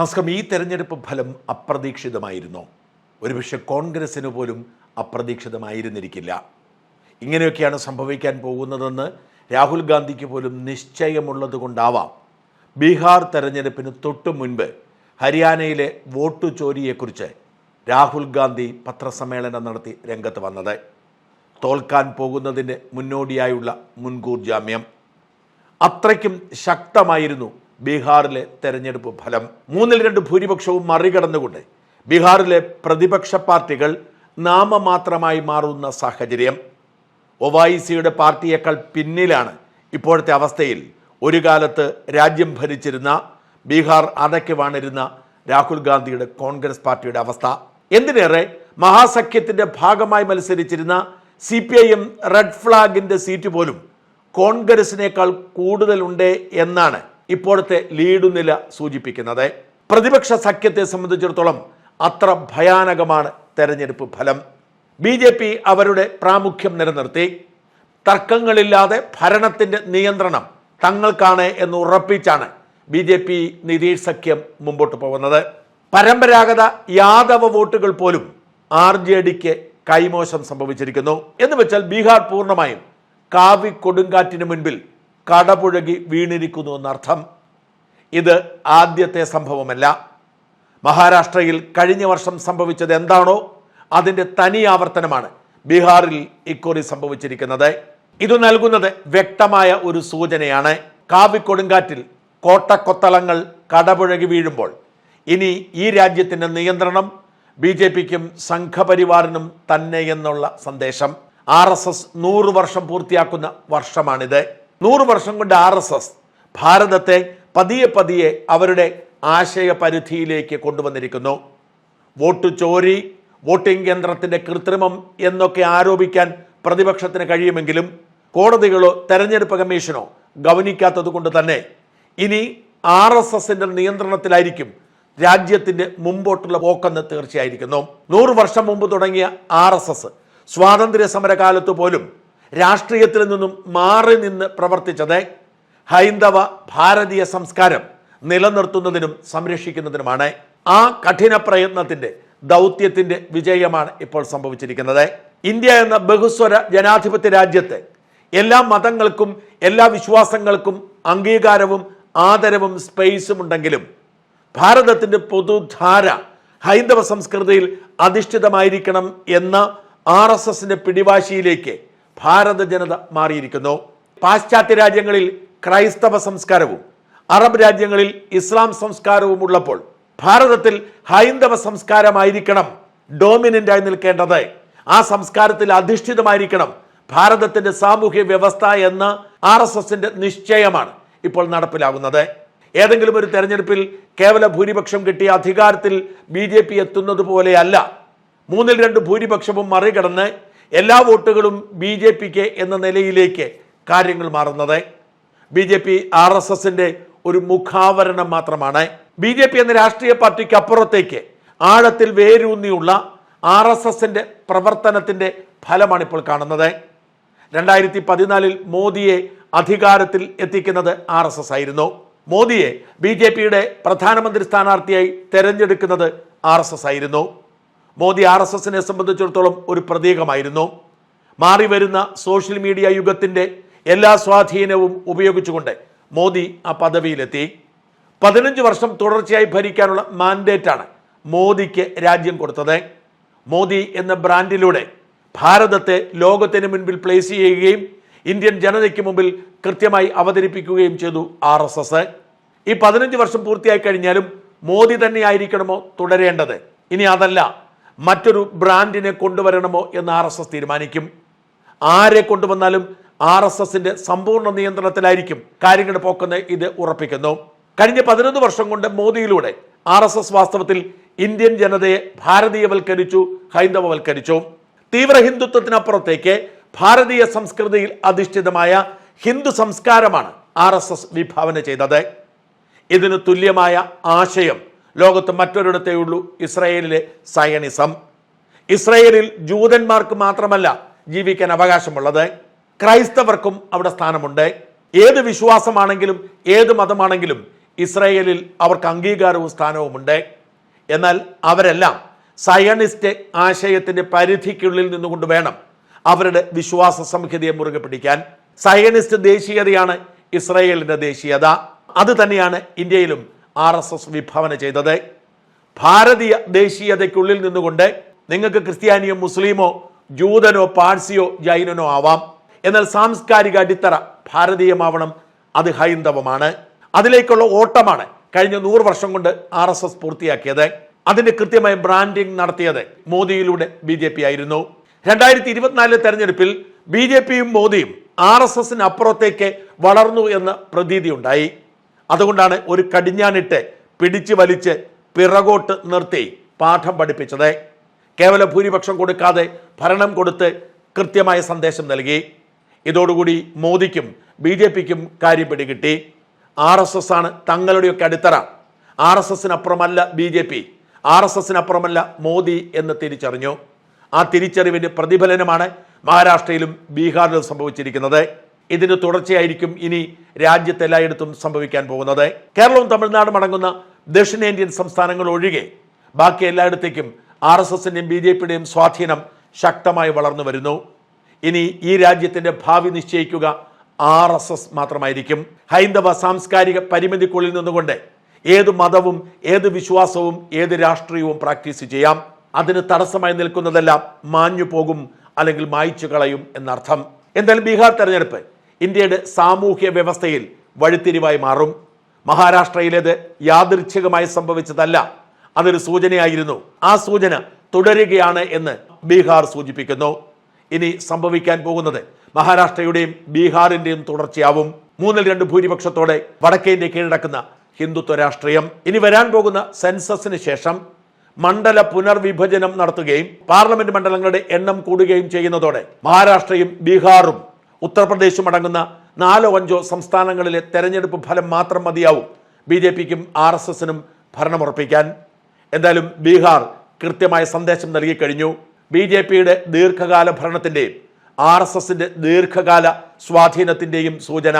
നമസ്കാരം. ഈ തെരഞ്ഞെടുപ്പ് ഫലം അപ്രതീക്ഷിതമായിരുന്നോ? ഒരുപക്ഷെ കോൺഗ്രസിന് പോലും അപ്രതീക്ഷിതമായിരുന്നിരിക്കില്ല. ഇങ്ങനെയൊക്കെയാണ് സംഭവിക്കാൻ പോകുന്നതെന്ന് രാഹുൽ ഗാന്ധിക്ക് പോലും നിശ്ചയമുള്ളത് കൊണ്ടാവാം ബീഹാർ തെരഞ്ഞെടുപ്പിന് തൊട്ടു മുൻപ് ഹരിയാനയിലെ വോട്ട് ചോരിയെക്കുറിച്ച് രാഹുൽ ഗാന്ധി പത്രസമ്മേളനം നടത്തി രംഗത്ത് വന്നത്. തോൽക്കാൻ പോകുന്നതിന്റെ മുന്നോടിയായുള്ള മുൻകൂർ ജാമ്യം. അത്രയ്ക്കും ശക്തമായിരുന്നു ബീഹാറിലെ തെരഞ്ഞെടുപ്പ് ഫലം. മൂന്നിൽ രണ്ട് ഭൂരിപക്ഷവും മറികടന്നുകൊണ്ട് ബീഹാറിലെ പ്രതിപക്ഷ പാർട്ടികൾ നാമമാത്രമായി മാറുന്ന സാഹചര്യം. ഒവൈസിയുടെ പാർട്ടിയേക്കാൾ പിന്നിലാണ് ഇപ്പോഴത്തെ അവസ്ഥയിൽ ഒരു കാലത്ത് രാജ്യം ഭരിച്ചിരുന്ന ബീഹാർ അടയ്ക്ക് വാണിരുന്ന രാഹുൽ ഗാന്ധിയുടെ കോൺഗ്രസ് പാർട്ടിയുടെ അവസ്ഥ. എന്തിനേറെ മഹാസഖ്യത്തിന്റെ ഭാഗമായി മത്സരിച്ചിരുന്ന C P I M red ഫ്ലാഗിന്റെ seat പോലും കോൺഗ്രസിനേക്കാൾ കൂടുതലുണ്ട് എന്നാണ് ഇപ്പോഴത്തെ ലീഡ് നില സൂചിപ്പിക്കുന്നത്. പ്രതിപക്ഷ സഖ്യത്തെ സംബന്ധിച്ചിടത്തോളം അത്ര ഭയാനകമാണ് തെരഞ്ഞെടുപ്പ് ഫലം. ബി ജെ പി അവരുടെ പ്രാമുഖ്യം നിലനിർത്തി. തർക്കങ്ങളില്ലാതെ ഭരണത്തിന്റെ നിയന്ത്രണം തങ്ങൾക്കാണ് എന്ന് ഉറപ്പിച്ചാണ് ബി ജെ പി നിതീഷ് സഖ്യം മുമ്പോട്ട് പോകുന്നത്. പരമ്പരാഗത യാദവ വോട്ടുകൾ പോലും ആർ ജെ ഡിക്ക് കൈമോശം സംഭവിച്ചിരിക്കുന്നു. എന്ന് വെച്ചാൽ ബീഹാർ പൂർണമായും കാവി കൊടുങ്കാറ്റിന് മുൻപിൽ കടപുഴകി വീണിരിക്കുന്നു എന്നർത്ഥം. ഇത് ആദ്യത്തെ സംഭവമല്ല. മഹാരാഷ്ട്രയിൽ കഴിഞ്ഞ വർഷം സംഭവിച്ചത് എന്താണോ അതിന്റെ തനി ആവർത്തനമാണ് ബീഹാറിൽ ഇക്കുറി സംഭവിച്ചിരിക്കുന്നത്. ഇത് നൽകുന്നത് വ്യക്തമായ ഒരു സൂചനയാണ്. കാവിക്കൊടുങ്കാറ്റിൽ കോട്ടക്കൊത്തളങ്ങൾ കടപുഴകി വീഴുമ്പോൾ ഇനി ഈ രാജ്യത്തിന്റെ നിയന്ത്രണം ബി ജെ പിക്കും സംഘപരിവാറിനും തന്നെ എന്നുള്ള സന്ദേശം. ആർ എസ് എസ് നൂറ് വർഷം പൂർത്തിയാക്കുന്ന വർഷമാണിത്. നൂറ് വർഷം കൊണ്ട് ആർ എസ് എസ് ഭാരതത്തെ പതിയെ പതിയെ അവരുടെ ആശയ പരിധിയിലേക്ക് കൊണ്ടുവന്നിരിക്കുന്നു. വോട്ട് ചോരി വോട്ടിംഗ് യന്ത്രത്തിന്റെ കൃത്രിമം എന്നൊക്കെ ആരോപിക്കാൻ പ്രതിപക്ഷത്തിന് കഴിയുമെങ്കിലും കോടതികളോ തെരഞ്ഞെടുപ്പ് കമ്മീഷനോ ഗവനിക്കാത്തത് കൊണ്ട് തന്നെ ഇനി ആർ എസ് എസിന്റെ നിയന്ത്രണത്തിലായിരിക്കും രാജ്യത്തിന്റെ മുമ്പോട്ടുള്ള പോക്കെന്ന് തീർച്ചയായിരിക്കുന്നു. നൂറ് വർഷം മുമ്പ് തുടങ്ങിയ ആർ എസ് എസ് സ്വാതന്ത്ര്യ സമരകാലത്ത് പോലും രാഷ്ട്രീയത്തിൽ നിന്നും മാറി നിന്ന് പ്രവർത്തിച്ചത് ഹൈന്ദവ ഭാരതീയ സംസ്കാരം നിലനിർത്തുന്നതിനും സംരക്ഷിക്കുന്നതിനുമാണ്. ആ കഠിന പ്രയത്നത്തിന്റെ ദൗത്യത്തിന്റെ വിജയമാണ് ഇപ്പോൾ സംഭവിച്ചിരിക്കുന്നത്. ഇന്ത്യ എന്ന ബഹുസ്വര ജനാധിപത്യ രാജ്യത്തെ എല്ലാ മതങ്ങൾക്കും എല്ലാ വിശ്വാസങ്ങൾക്കും അംഗീകാരവും ആദരവും സ്പേസും ഉണ്ടെങ്കിലും ഭാരതത്തിന്റെ പൊതുധാര ഹൈന്ദവ സംസ്കൃതിയിൽ അധിഷ്ഠിതമായിരിക്കണം എന്ന ആർ എസ് എസിന്റെ പിടിവാശിയിലേക്ക് ഭാരത ജനത മാറിയിരിക്കുന്നു. പാശ്ചാത്യ രാജ്യങ്ങളിൽ ക്രൈസ്തവ സംസ്കാരവും അറബ് രാജ്യങ്ങളിൽ ഇസ്ലാം സംസ്കാരവും ഉള്ളപ്പോൾ ഭാരതത്തിൽ ഹൈന്ദവ സംസ്കാരമായിരിക്കണം ഡോമിനന്റ് ആയി നിൽക്കേണ്ടത്. ആ സംസ്കാരത്തിൽ അധിഷ്ഠിതമായിരിക്കണം ഭാരതത്തിന്റെ സാമൂഹ്യ വ്യവസ്ഥ എന്ന് ആർ എസ് എസിന്റെ നിശ്ചയമാണ് ഇപ്പോൾ നടപ്പിലാകുന്നത്. ഏതെങ്കിലും ഒരു തെരഞ്ഞെടുപ്പിൽ കേവല ഭൂരിപക്ഷം കിട്ടിയ അധികാരത്തിൽ ബി ജെ പി എത്തുന്നത് പോലെയല്ല. മൂന്നിൽ രണ്ട് ഭൂരിപക്ഷവും മറികടന്ന് എല്ലാ വോട്ടുകളും ബി ജെ പിക്ക് എന്ന നിലയിലേക്ക് കാര്യങ്ങൾ മാറുന്നത്. B J P R S എസിന്റെ ഒരു മുഖാവരണം മാത്രമാണ്. ബി ജെ പി എന്ന രാഷ്ട്രീയ പാർട്ടിക്ക് അപ്പുറത്തേക്ക് ആഴത്തിൽ വേരൂന്നിയുള്ള ആർ എസ് എസിന്റെ പ്രവർത്തനത്തിന്റെ ഫലമാണ് ഇപ്പോൾ കാണുന്നത്. രണ്ടായിരത്തി പതിനാലിൽ മോദിയെ അധികാരത്തിൽ എത്തിക്കുന്നത് ആർ എസ് എസ് ആയിരുന്നു. മോദിയെ ബി ജെ പിയുടെ പ്രധാനമന്ത്രി സ്ഥാനാർത്ഥിയായി തെരഞ്ഞെടുക്കുന്നത് ആർ എസ് എസ് ആയിരുന്നു. മോദി ആർ എസ് എസിനെ സംബന്ധിച്ചിടത്തോളം ഒരു പ്രതീകമായിരുന്നു. മാറി വരുന്ന സോഷ്യൽ മീഡിയ യുഗത്തിന്റെ എല്ലാ സ്വാധീനവും ഉപയോഗിച്ചുകൊണ്ട് മോദി ആ പദവിയിലെത്തി. പതിനഞ്ച് വർഷം തുടർച്ചയായി ഭരിക്കാനുള്ള മാൻഡേറ്റാണ് മോദിക്ക് രാജ്യം കൊടുത്തത്. മോദി എന്ന ബ്രാൻഡിലൂടെ ഭാരതത്തെ ലോകത്തിന് മുൻപിൽ പ്ലേസ് ചെയ്യുകയും ഇന്ത്യൻ ജനതയ്ക്ക് മുമ്പിൽ കൃത്യമായി അവതരിപ്പിക്കുകയും ചെയ്തു ആർ എസ് എസ്. ഈ പതിനഞ്ച് വർഷം പൂർത്തിയായി കഴിഞ്ഞാലും മോദി തന്നെയായിരിക്കണമോ തുടരേണ്ടത്? ഇനി അതല്ല. മറ്റൊരു ബ്രാൻഡിനെ കൊണ്ടുവരണമോ എന്ന് ആർ എസ് എസ് തീരുമാനിക്കും. ആരെ കൊണ്ടുവന്നാലും ആർ എസ് എസിന്റെ സമ്പൂർണ നിയന്ത്രണത്തിലായിരിക്കും കാര്യങ്ങൾ പോക്കെന്ന് ഇത് ഉറപ്പിക്കുന്നു. കഴിഞ്ഞ പതിനൊന്ന് വർഷം കൊണ്ട് മോദിയിലൂടെ ആർ എസ് എസ് വാസ്തവത്തിൽ ഇന്ത്യൻ ജനതയെ ഭാരതീയവൽക്കരിച്ചു ഹൈന്ദവവൽക്കരിച്ചു. തീവ്ര ഹിന്ദുത്വത്തിനപ്പുറത്തേക്ക് ഭാരതീയ സംസ്കൃതിയിൽ അധിഷ്ഠിതമായ ഹിന്ദു സംസ്കാരമാണ് ആർ എസ് എസ് വിഭാവന ചെയ്തത്. ഇതിന് തുല്യമായ ആശയം ലോകത്ത് മറ്റൊരിടത്തേ ഉള്ളൂ ഇസ്രയേലിലെ സയണിസം ഇസ്രയേലിൽ ജൂതന്മാർക്ക് മാത്രമല്ല ജീവിക്കാൻ അവകാശമുള്ളത്. ക്രൈസ്തവർക്കും അവിടെ സ്ഥാനമുണ്ട്. ഏത് വിശ്വാസമാണെങ്കിലും ഏത് മതമാണെങ്കിലും ഇസ്രയേലിൽ അവർക്ക് അംഗീകാരവും സ്ഥാനവുമുണ്ട്. എന്നാൽ അവരെല്ലാം സയണിസ്റ്റ് ആശയത്തിന്റെ പരിധിക്കുള്ളിൽ നിന്നുകൊണ്ട് വേണം അവരുടെ വിശ്വാസ സംഹിതയെ മുറുകെ പിടിക്കാൻ. സയണിസ്റ്റ് ദേശീയതയാണ് ഇസ്രായേലിന്റെ ദേശീയത. അത് തന്നെയാണ് ഇന്ത്യയിലും ആർ എസ് എസ് വിഭാവന ചെയ്തത്. ഭാരതീയ ദേശീയതയ്ക്കുള്ളിൽ നിന്നുകൊണ്ട് നിങ്ങൾക്ക് ക്രിസ്ത്യാനിയോ മുസ്ലിമോ ജൂതനോ പാഴ്സിയോ ജൈനനോ ആവാം. എന്നാൽ സാംസ്കാരിക അടിത്തറ ഭാരതീയമാവണം അത് ഹൈന്ദവമാണ്. അതിലേക്കുള്ള ഓട്ടമാണ് കഴിഞ്ഞ നൂറ് വർഷം കൊണ്ട് ആർ എസ് എസ് പൂർത്തിയാക്കിയത്. അതിന്റെ കൃത്യമായ ബ്രാൻഡിംഗ് നടത്തിയത് മോദിയിലൂടെ ബി ജെ പി ആയിരുന്നു. രണ്ടായിരത്തി ഇരുപത്തിനാലിലെ തെരഞ്ഞെടുപ്പിൽ ബി ജെ പിയും മോദിയും ആർ എസ് എസിന് അപ്പുറത്തേക്ക് വളർന്നു എന്ന പ്രതീതി ഉണ്ടായി അതുകൊണ്ടാണ് ഒരു കടിഞ്ഞാനിട്ട് പിടിച്ചു വലിച്ച് പിറകോട്ട് നിർത്തി പാഠം പഠിപ്പിച്ചത്. കേവല ഭൂരിപക്ഷം കൊടുക്കാതെ ഭരണം കൊടുത്ത് കൃത്യമായ സന്ദേശം നൽകി. ഇതോടുകൂടി മോദിക്കും ബി ജെ പിക്കും കാര്യം പിടികിട്ടി. ആർ എസ് എസ് ആണ് തങ്ങളുടെയൊക്കെ അടിത്തറ. R S എസിനപ്പുറമല്ല B J P R S എസിനപ്പുറമല്ല Modi എന്ന് തിരിച്ചറിഞ്ഞു. ആ തിരിച്ചറിവിന്റെ പ്രതിഫലനമാണ് മഹാരാഷ്ട്രയിലും ബീഹാറിലും സംഭവിച്ചിരിക്കുന്നത്. ഇതിന് തുടർച്ചയായിരിക്കും ഇനി രാജ്യത്ത് എല്ലായിടത്തും സംഭവിക്കാൻ പോകുന്നത്. കേരളവും തമിഴ്നാടും അടങ്ങുന്ന ദക്ഷിണേന്ത്യൻ സംസ്ഥാനങ്ങൾ ഒഴികെ ബാക്കി എല്ലായിടത്തേക്കും ആർ എസ് എസിന്റെയും ബി ജെ പിയുടെയും സ്വാധീനം ശക്തമായി വളർന്നു വരുന്നു. ഇനി ഈ രാജ്യത്തിന്റെ ഭാവി നിശ്ചയിക്കുക ആർ എസ് എസ് മാത്രമായിരിക്കും. ഹൈന്ദവ സാംസ്കാരിക പരിമിതിക്കുള്ളിൽ നിന്നുകൊണ്ട് ഏത് മതവും ഏത് വിശ്വാസവും ഏത് രാഷ്ട്രീയവും പ്രാക്ടീസ് ചെയ്യാം. അതിന് തടസ്സമായി നിൽക്കുന്നതെല്ലാം മാഞ്ഞു പോകും അല്ലെങ്കിൽ മായ്ച്ചു കളയും എന്നർത്ഥം. എന്തായാലും ബീഹാർ തെരഞ്ഞെടുപ്പ് ഇന്ത്യയുടെ സാമൂഹ്യ വ്യവസ്ഥയിൽ വഴിത്തിരിവായി മാറും. മഹാരാഷ്ട്രയിലേത് യാദൃച്ഛികമായി സംഭവിച്ചതല്ല. അതൊരു സൂചനയായിരുന്നു. ആ സൂചന തുടരുകയാണ് എന്ന് ബീഹാർ സൂചിപ്പിക്കുന്നു. ഇനി സംഭവിക്കാൻ പോകുന്നത് മഹാരാഷ്ട്രയുടെയും ബീഹാറിന്റെയും തുടർച്ചയാവും. മൂന്നിൽ രണ്ട് ഭൂരിപക്ഷത്തോടെ വടക്കേ ഇന്ത്യ കീഴടക്കുന്ന ഹിന്ദുത്വ രാഷ്ട്രീയം. ഇനി വരാൻ പോകുന്ന സെൻസസിന് ശേഷം മണ്ഡല പുനർവിഭജനം നടത്തുകയും പാർലമെന്റ് മണ്ഡലങ്ങളുടെ എണ്ണം കൂടുകയും ചെയ്യുന്നതോടെ മഹാരാഷ്ട്രയും ബീഹാറും ഉത്തർപ്രദേശും അടങ്ങുന്ന നാലോ അഞ്ചോ സംസ്ഥാനങ്ങളിലെ തെരഞ്ഞെടുപ്പ് ഫലം മാത്രം മതിയാവും. ബി ജെ പിക്കും ആർ എസ് എസിനും ഭരണമുറപ്പിക്കാൻ. എന്തായാലും ബീഹാർ കൃത്യമായ സന്ദേശം നൽകിക്കഴിഞ്ഞു. ബി ജെ പിയുടെ ദീർഘകാല ഭരണത്തിന്റെയും ആർ എസ് എസിന്റെ ദീർഘകാല സ്വാധീനത്തിന്റെയും സൂചന.